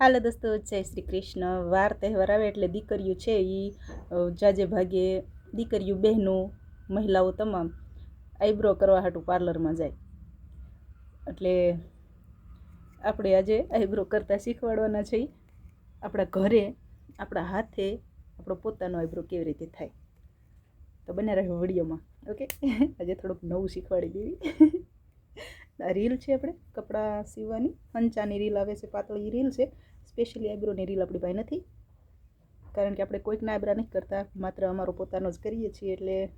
હાલો દોસ્તો, જય શ્રી કૃષ્ણ. વાર તહેવાર આવે એટલે દીકરીઓ છે એ જાજે ભાગે દીકરીઓ, બહેનો, મહિલાઓ તમામ આઈબ્રો કરવા હાટું પાર્લરમાં જાય. એટલે આપણે આજે આઈબ્રો કરતાં શીખવાડવાના છે આપણા ઘરે, આપણા હાથે, આપણો પોતાનો આઈબ્રો કેવી રીતે થાય. તો બને રહ્યો વિડીયોમાં, ઓકે? આજે થોડુંક નવું શીખવાડી દેવી. રીલ છે આપણે, કપડાં સીવવાની. હંચાની રીલ આવે છે, પાતળી રીલ છે. સ્પેશિયલી આઈબ્રોની રીલ આપણી પાસે નથી. કારણ કે આપણે કોઈકના આઈબ્રા નહીં કરતા. માત્ર અમારો પોતાનો જ કરીએ છીએ એટલે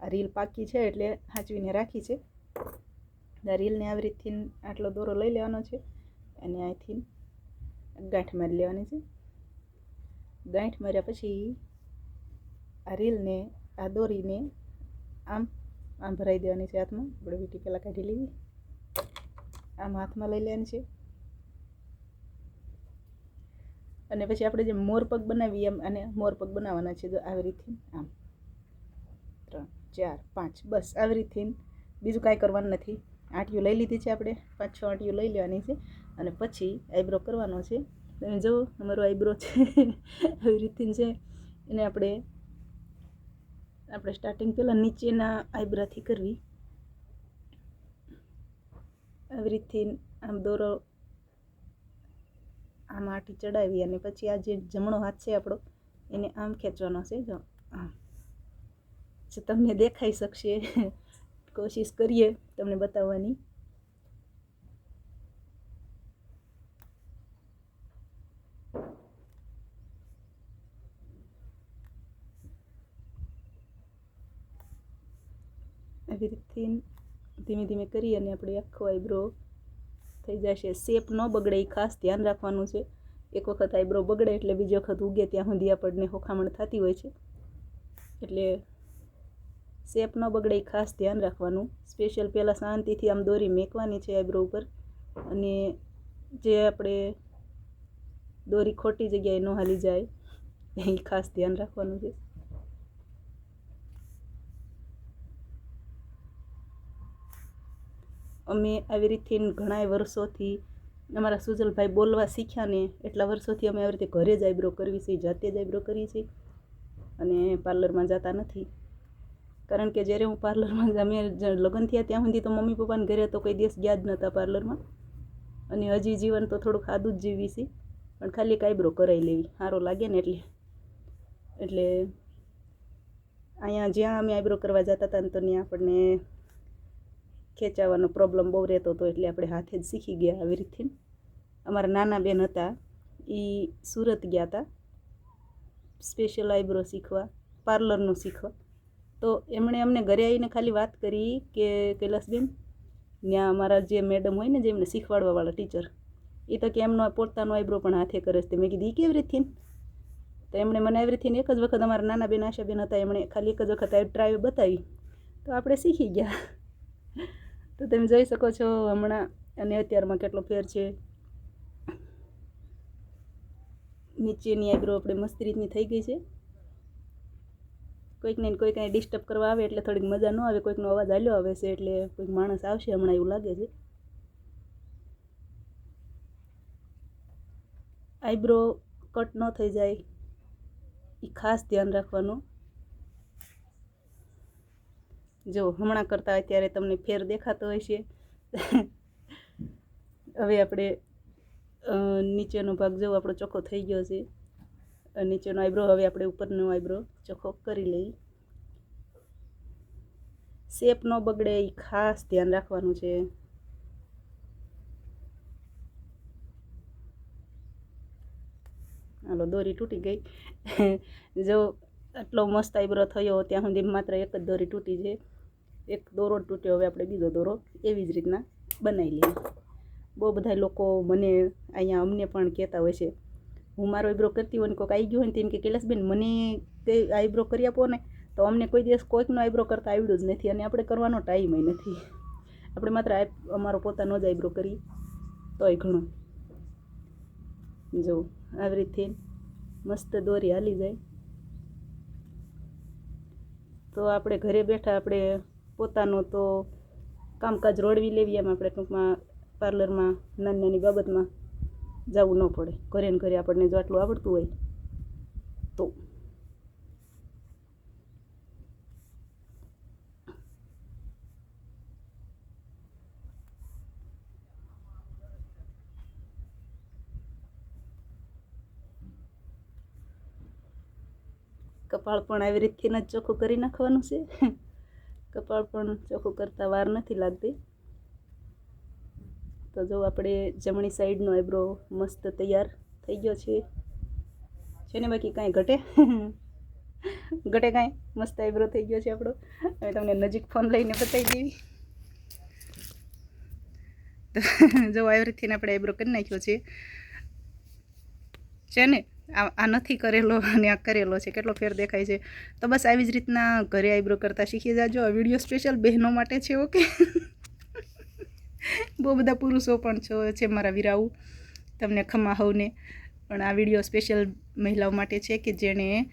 આ રીલ પાકી છે એટલે સાચવીને રાખી છે. આ રીલને આવી રીતથી આટલો દોરો લઈ લેવાનો છે અને અહીંથી ગાંઠ મારી લેવાની છે. ગાંઠ માર્યા પછી આ રીલને, આ દોરીને આમ આમ ભરાઈ દેવાની છે હાથમાં. આપણે વીટી પહેલાં કાઢી લેવી. આમ હાથમાં લઈ લેવાની છે. અને પછી આપણે જે મોરપગ બનાવીએ એમ અને મોરપગ બનાવવાના છે તો આવી રીતે આમ. ત્રણ, ચાર, પાંચ, બસ આવી રીતે બીજું કાંઈ કરવાનું નથી. આંટીઓ લઈ લીધી છે આપણે. પાંચ, છ આંટીઓ લઈ લેવાની છે. અને પછી આઈબ્રો કરવાનો છે. તમે જુઓ, અમારો આઈબ્રો છે. આવી રીતે છે એને આપણે આપણે સ્ટાર્ટિંગ પહેલાં નીચેના આઈબ્રાથી કરવી. આવી રીતે આમ દોરો આમ આટી ચડાવી અને પછી આ જે જમણો હાથ છે આપણો, એને આમ ખેંચવાનો છે. જો, આમ. તમને દેખાઈ શકશે. કોશિશ કરીએ તમને બતાવવાની. આવી રીતથી ધીમે ધીમે કરી અને આપણે આખો આઈબ્રો થઈ જશે. શેપ ન બગડે એ ખાસ ધ્યાન રાખવાનું છે. એક વખત આઈબ્રો બગડે એટલે બીજી વખત ઉગે ત્યાં સુધી આપણને હોખામણ થતી હોય છે. એટલે શેપ ન બગડે એ ખાસ ધ્યાન રાખવાનું. સ્પેશિયલ પહેલાં શાંતિથી આમ દોરી મેકવાની છે આઈબ્રો ઉપર. અને જે આપણે દોરી ખોટી જગ્યાએ ન હાલી જાય, એ ખાસ ધ્યાન રાખવાનું છે. અમે આવી રીતે ઘણાય વર્ષોથી અમારા સુજલભાઈ બોલવા શીખ્યા ને એટલા વર્ષોથી અમે આવી રીતે ઘરે જ આઈબ્રો કરવી છે, જાતે જ આઈબ્રો કરીએ છીએ અને પાર્લરમાં જતા નથી. કારણ કે જ્યારે હું પાર્લરમાં અમે લગ્ન થયા ત્યાં સુધી તો મમ્મી પપ્પાને ઘરે તો કોઈ દિવસ ગયા જ નહોતા પાર્લરમાં. અને હજી જીવન તો થોડુંક ખાધું જ જીવી છે, પણ ખાલી એક આઈબ્રો કરાવી લેવી, સારો લાગે ને એટલે. એટલે અહીંયા જ્યાં અમે આઈબ્રો કરવા જતા હતા ને તો ત્યાં આપણને ખેંચાવાનો પ્રોબ્લેમ બહુ રહેતો હતો એટલે આપણે હાથે જ શીખી ગયા આવી રીતથી. અમારા નાના બેન હતા એ સુરત ગયા હતા સ્પેશિયલ આઈબ્રો શીખવા પાર્લરનું શીખવા. તો એમણે અમને ઘરે આવીને ખાલી વાત કરી કે, કૈલાસબેન ત્યાં અમારા જે મેડમ હોય ને જે એમને શીખવાડવાવાળા ટીચર એ તો કે એમનો પોતાનો આઈબ્રો પણ હાથે કરે છે. મેં કીધું કેવી રીતથી? તો એમણે મને એવરીથીને એક જ વખત અમારા નાના બેન આશાબેન હતા, એમણે ખાલી એક જ વખત ટ્રાય બતાવી. તો આપણે શીખી ગયા. તો તમે જોઈ શકો છો હમણાં અને અત્યારમાં કેટલો ફેર છે. નીચેની આઈબ્રો આપણે મસ્ત રીતની થઈ ગઈ છે. કોઈકને કોઈકને ડિસ્ટર્બ કરવા આવે એટલે થોડીક મજા ન આવે, કોઈકનો અવાજ હાલ્યો આવે છે એટલે કોઈક માણસ આવશે હમણાં એવું લાગે છે. આઈબ્રો કટ ન થઈ જાય. એ ખાસ ધ્યાન રાખવાનું. જો હમણાં કરતાં અત્યારે તમને ફેર દેખાતો હોય છે. હવે આપણે નીચેનો ભાગ જો આપણો ચોખ્ખો થઈ ગયો છે. નીચેનો આઈબ્રો, હવે આપણે ઉપરનો આઈબ્રો ચોખ્ખો કરી લઈએ. શેપ ન બગડે એ ખાસ ધ્યાન રાખવાનું છે. હાલો, દોરી તૂટી ગઈ. જો, આટલો મસ્ત આઈબ્રો થયો, ત્યાં સુધી માત્ર એક જ દોરી તૂટી છે. એક દોરો તૂટ્યો, હવે આપણે બીજો દોરો એવી જ રીતના બનાવી લઈએ. બહુ બધા લોકો મને અહીંયા અમને પણ કહેતા હોય છે, હું મારો આઈબ્રો કરતી હોય ને કોઈક આવી ગયું હોય ને તેમ કે, કૈલાસબેન, મને તે આઈબ્રો કરી આપો ને. તો અમને કોઈ દિવસ કોઈકનો આઈબ્રો કરતાં આવડ્યું જ નથી અને આપણે કરવાનો ટાઈમ નથી. આપણે માત્ર અમારો પોતાનો જ આઈબ્રો કરીએ. તોય ઘણું. જો, આવી રીતે મસ્ત દોરી હાલી જાય. તો આપણે ઘરે બેઠા આપણે પોતાનો તો કામકાજ રોડવી લેવી, એમ આપણે ટૂંકમાં પાર્લરમાં નાની નાની બાબતમાં જવું ન પડે. ઘરે ને ઘરે આપણને જો આટલું આવડતું હોય તો. કપાળ પણ આવી રીતથી જ ચોખ્ખું કરી નાખવાનું છે. કપાળ પણ ચોખ્ખું કરતાં વાર નથી લાગતી. તો જો આપણે જમણી સાઈડનો આઈબ્રો મસ્ત તૈયાર થઈ ગયો છે. છે ને બાકી કાંઈ ઘટે? ઘટે કાંઈ? મસ્ત આઈબ્રો થઈ ગયો છે આપણો. હવે તમને નજીક ફોન લઈને બતાવી દેવી. તો જો રીતથી આપણે આઈબ્રો કરી નાખ્યો છે. છે ને આ નથી કરેલો અને આ કરેલો છે. કેટલો ફેર દેખાય છે. તો બસ આવી જ રીતના ઘરે આઈબ્રો કરતાં શીખી જાજો. આ વીડિયો સ્પેશિયલ બહેનો માટે છે, ઓકે? બહુ બધા પુરુષો પણ છો, છે મારા વીરાઓ તમને ખમા હવને. પણ આ વીડિયો સ્પેશિયલ મહિલાઓ માટે છે કે જેણે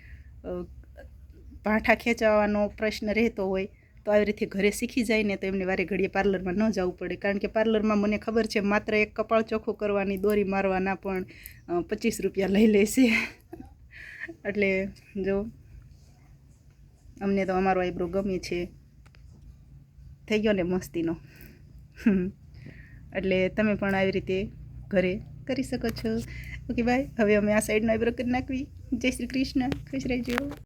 પાંઠા ખેંચાવવાનો પ્રશ્ન રહેતો હોય. તો આવી રીતે ઘરે શીખી જાય ને તો એમને વારે ઘડીએ પાર્લરમાં ન જવું પડે. કારણ કે પાર્લરમાં મને ખબર છે, માત્ર એક કપાળ ચોખ્ખું કરવાની દોરી મારવાના પણ પચીસ રૂપિયા લઈ લેશે એટલે જો, અમને તો અમારો આઈબ્રો ગમે છે. થઈ ગયો ને મસ્તીનો. એટલે તમે પણ આવી રીતે ઘરે કરી શકો છો. Okay, bye. હવે અમે આ સાઈડનો આઈબ્રો કરી નાખવી. જય શ્રી કૃષ્ણ. ખુશ રહેજો.